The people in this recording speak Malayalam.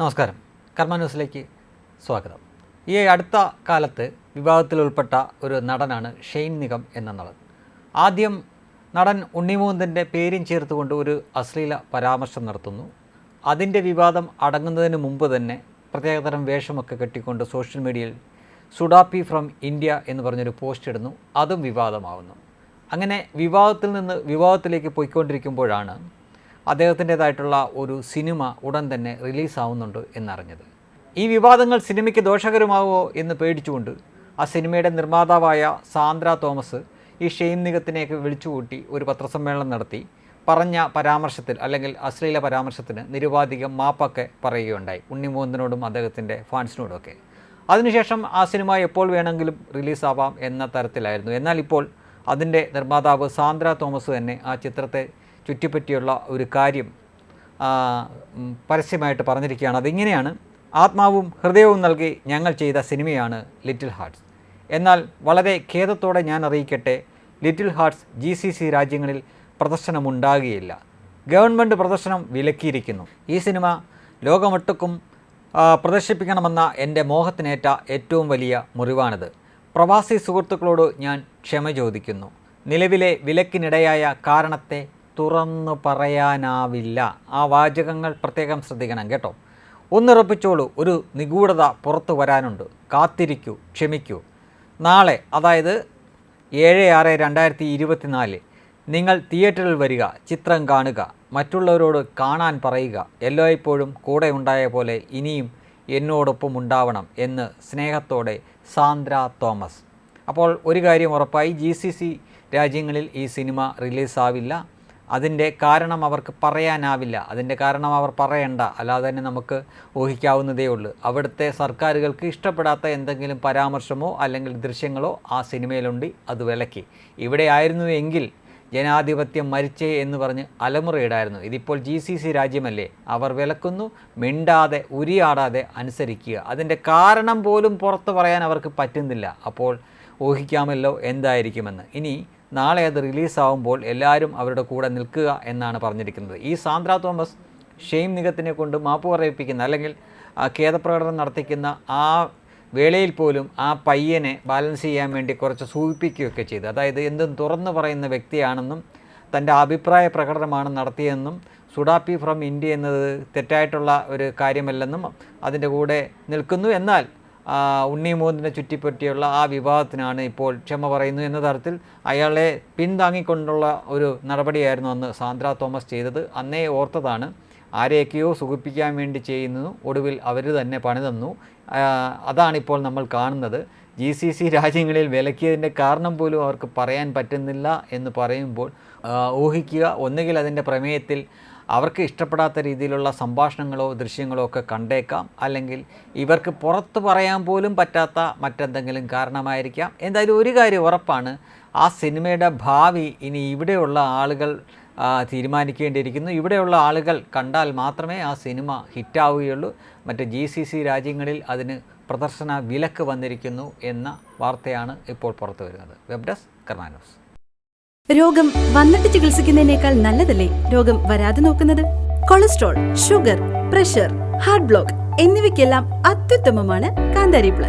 നമസ്കാരം. കർമ്മ ന്യൂസിലേക്ക് സ്വാഗതം. ഈ അടുത്ത കാലത്ത് വിവാദത്തിൽ ഉൾപ്പെട്ട ഒരു നടനാണ് ഷെയ്ൻ നിഗം എന്ന നടൻ ആദ്യം നടൻ ഉണ്ണിമൂന്തന്റെ പേരും ചേർത്തുകൊണ്ട് ഒരു അശ്ലീല പരാമർശം നടത്തുന്നു. അതിന്റെ വിവാദം അടങ്ങുന്നതിന് മുമ്പ് തന്നെ പ്രത്യേകതരം വേഷമൊക്കെ കെട്ടിക്കൊണ്ട് സോഷ്യൽ മീഡിയയിൽ സുഡാപ്പി ഫ്രം ഇന്ത്യ എന്ന് പറഞ്ഞൊരു പോസ്റ്റ് ഇടുന്നു. അതും വിവാദമാവുന്നു. അങ്ങനെ വിവാദത്തിൽ നിന്ന് വിവാദത്തിലേക്ക് പോയിക്കൊണ്ടിരിക്കുമ്പോഴാണ് അദ്ദേഹത്തിന്റെതായിട്ടുള്ള ഒരു സിനിമ ഉടൻ തന്നെ റിലീസാവുന്നുണ്ട് എന്നറിഞ്ഞത്. ഈ വിവാദങ്ങൾ സിനിമയ്ക്ക് ദോഷകരമാവോ എന്ന് പേടിച്ചുകൊണ്ട് ആ സിനിമയുടെ നിർമ്മാതാവായ സാന്ദ്ര തോമസ് ഈ ഷെയ്ം നിഗത്തിനെയൊക്കെ വിളിച്ചുകൂട്ടി ഒരു പത്രസമ്മേളനം നടത്തി പറഞ്ഞ പരാമർശത്തിൽ അല്ലെങ്കിൽ അശ്ലീല പരാമർശത്തിന് നിരുപാധികം മാപ്പൊക്കെ പറയുകയുണ്ടായി ഉണ്ണിമോഹനോടും അദ്ദേഹത്തിന്റെ ഫാൻസിനോടുമൊക്കെ അതിനുശേഷം ആ സിനിമ എപ്പോൾ വേണമെങ്കിലും റിലീസാവാം എന്ന തരത്തിലായിരുന്നു. എന്നാൽ ഇപ്പോൾ അതിന്റെ നിർമ്മാതാവ് സാന്ദ്ര തോമസ് തന്നെ ആ ചിത്രത്തെ ചുറ്റിപ്പറ്റിയുള്ള ഒരു കാര്യം പരസ്യമായിട്ട് പറഞ്ഞിരിക്കുകയാണ്. അതിങ്ങനെയാണ്. ആത്മാവും ഹൃദയവും നൽകി ഞങ്ങൾ ചെയ്ത സിനിമയാണ് ലിറ്റിൽ ഹാർട്സ് എന്നാൽ വളരെ ഖേദത്തോടെ ഞാൻ അറിയിക്കട്ടെ little hearts G C C രാജ്യങ്ങളിൽ പ്രദർശനമുണ്ടാകുകയില്ല ഗവൺമെന്റ് പ്രദർശനം വിലക്കിയിരിക്കുന്നു. ഈ സിനിമ ലോകമൊട്ടുക്കും പ്രദർശിപ്പിക്കണമെന്ന എന്റെ മോഹത്തിനേറ്റ ഏറ്റവും വലിയ മുറിവാണിത്. പ്രവാസി സുഹൃത്തുക്കളോട് ഞാൻ ക്ഷമ ചോദിക്കുന്നു. നിലവിലെ വിലക്കിനിടയായ കാരണത്തെ തുറന്നു പറയാനാവില്ല. ആ വാചകങ്ങൾ പ്രത്യേകം ശ്രദ്ധിക്കണം കേട്ടോ. ഒന്നുറപ്പിച്ചോളൂ ഒരു നിഗൂഢത പുറത്തു വരാനുണ്ട്. കാത്തിരിക്കൂ ക്ഷമിക്കൂ. നാളെ അതായത് ഏഴ് ആറ് രണ്ടായിരത്തി ഇരുപത്തിനാല് നിങ്ങൾ തിയേറ്ററിൽ വരിക ചിത്രം കാണുക മറ്റുള്ളവരോട് കാണാൻ പറയുക എല്ലായ്പ്പോഴും കൂടെ ഉണ്ടായ പോലെ ഇനിയും എന്നോടൊപ്പം ഉണ്ടാവണം എന്ന് സ്നേഹത്തോടെ സാന്ദ്ര തോമസ്. അപ്പോൾ ഒരു കാര്യം ഉറപ്പായി ജി രാജ്യങ്ങളിൽ ഈ സിനിമ റിലീസാവില്ല. അതിന്റെ കാരണം അവർക്ക് പറയാനാവില്ല. അതിന്റെ കാരണം അവർ പറയണ്ട. അല്ലാതെ തന്നെ നമുക്ക് ഊഹിക്കാവുന്നതേ ഉള്ളൂ. അവിടുത്തെ സർക്കാരുകൾക്ക് ഇഷ്ടപ്പെടാത്ത എന്തെങ്കിലും പരാമർശമോ അല്ലെങ്കിൽ ദൃശ്യങ്ങളോ ആ സിനിമയിലുണ്ട്. അത് വിലക്കി. ഇവിടെ ആയിരുന്നു എങ്കിൽ ജനാധിപത്യം മരിച്ചേ എന്ന് പറഞ്ഞ് അലമുറയിടായിരുന്നു. ഇതിപ്പോൾ ജി സി സി രാജ്യമല്ലേ? അവർ വിലക്കുന്നു. മിണ്ടാതെ ഉരിയാടാതെ അനുസരിക്കുക. അതിന്റെ കാരണം പോലും പുറത്ത് പറയാൻ അവർക്ക് പറ്റുന്നില്ല. അപ്പോൾ ഊഹിക്കാമല്ലോ എന്തായിരിക്കുമെന്ന്. ഇനി നാളെ അത് റിലീസാവുമ്പോൾ എല്ലാവരും അവരുടെ കൂടെ നിൽക്കുക എന്നാണ് പറഞ്ഞിരിക്കുന്നത്. ഈ സാന്ദ്ര തോമസ് ഷെയിം നിഗത്തിനെ കൊണ്ട് മാപ്പ് പറയിപ്പിക്കുന്ന അല്ലെങ്കിൽ ഖേദപ്രകടനം നടത്തിക്കുന്ന ആ വേളയിൽ പോലും ആ പയ്യനെ ബാലൻസ് ചെയ്യാൻ വേണ്ടി കുറച്ച് സൂചിപ്പിക്കുകയൊക്കെ ചെയ്തു. അതായത് എന്തും തുറന്നു പറയുന്ന വ്യക്തിയാണെന്നും തന്റെ അഭിപ്രായ പ്രകടനമാണ് നടത്തിയതെന്നും സുഡാപ്പി ഫ്രം ഇന്ത്യ എന്നത് തെറ്റായിട്ടുള്ള ഒരു കാര്യമല്ലെന്നും അതിന്റെ കൂടെ നിൽക്കുന്നു. എന്നാൽ ആ, ഉണ്ണി മോദിനെ ചുറ്റിപ്പറ്റിയുള്ള ആ വിവാദത്തിനാണ് ഇപ്പോൾ ക്ഷമ പറയുന്നു എന്ന തരത്തിൽ അയാളെ പിന്താങ്ങിക്കൊണ്ടുള്ള ഒരു നടപടിയായിരുന്നു അന്ന് സാന്ദ്ര തോമസ് ചെയ്തത്. അന്നേ ഓർത്തതാണ് ആരെയൊക്കെയോ സുഖിപ്പിക്കാൻ വേണ്ടി ചെയ്യുന്നു ഒടുവിൽ അവർ തന്നെ പണി തന്നു. ആ, അതാണിപ്പോൾ നമ്മൾ കാണുന്നത്. ജി സി സി രാജ്യങ്ങളിൽ വിലക്കിയതിന്റെ കാരണം പോലും അവർക്ക് പറയാൻ പറ്റുന്നില്ല എന്ന് പറയുമ്പോൾ ഊഹിക്കുക ഒന്നുകിൽ അതിന്റെ പ്രമേയത്തിൽ അവർക്ക് ഇഷ്ടപ്പെടാത്ത രീതിയിലുള്ള സംഭാഷണങ്ങളോ ദൃശ്യങ്ങളോ ഒക്കെ കണ്ടേക്കാം. അല്ലെങ്കിൽ ഇവർക്ക് പുറത്ത് പറയാൻ പോലും പറ്റാത്ത മറ്റെന്തെങ്കിലും കാരണമായിരിക്കാം. എന്തായാലും ഒരു കാര്യം ഉറപ്പാണ്. ആ സിനിമയുടെ ഭാവി ഇനി ഇവിടെയുള്ള ആളുകൾ തീരുമാനിക്കേണ്ടിയിരിക്കുന്നു. ഇവിടെയുള്ള ആളുകൾ കണ്ടാൽ മാത്രമേ ആ സിനിമ ഹിറ്റാവുകയുള്ളൂ. മറ്റ് ജി സി സി രാജ്യങ്ങളിൽ അതിന് പ്രദർശന വിലക്ക് വന്നിരിക്കുന്നു എന്ന വാർത്തയാണ് ഇപ്പോൾ പുറത്തു വരുന്നത് വെബ് ഡെസ്ക് കർമാനോസ് രോഗം വന്നിട്ട് ചികിത്സിക്കുന്നതിനേക്കാൾ നല്ലതല്ലേ രോഗം വരാതെ നോക്കുന്നത്? Cholesterol sugar pressure heart block എന്നിവയ്ക്കെല്ലാം അത്യുത്തമമാണ് കാന്താരി പ്ലസ്.